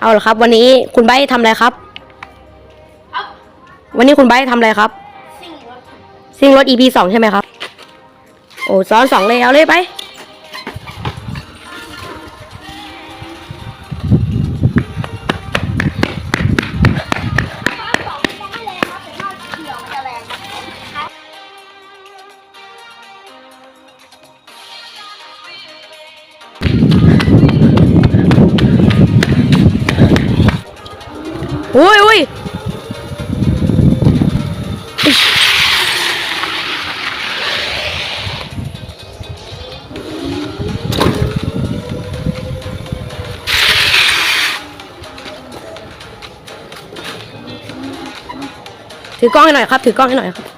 เอาเหรอครับ วันนี้คุณไบร์ททำอะไรครับ ครับวันนี้คุณไบร์ททำอะไรครับ สิ่งรถ ซิ่งรถ EP สองใช่ไหมครับ โอ้ซ้อนสองเลยเอาเลยไป อุ้ยอุ้ยถือกล้องให้หน่อยครับ ถือกล้องให้หน่อยครับ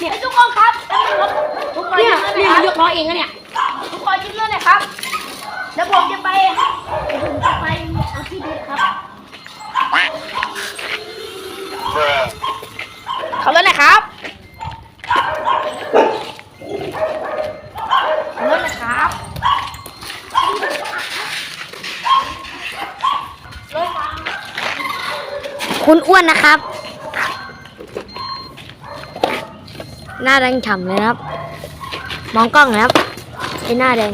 เนี่ยทุกคนครับแป๊บนึงครับทุกคนเนี่ยยืเนี่ยมันยนกล้อเองนะเนี่ยทุกคนยืนเลยนะครับ แล้วผมจะไปผมจะไปเอาที่ดินครับ Bruh. เขาเลยนะครับเขาเลยนะครับเลยครับคุณอ้วนนะครับ หน้าแดงฉ่ำเลยครับ มองกล้องนะครับไอ้หน้าแดง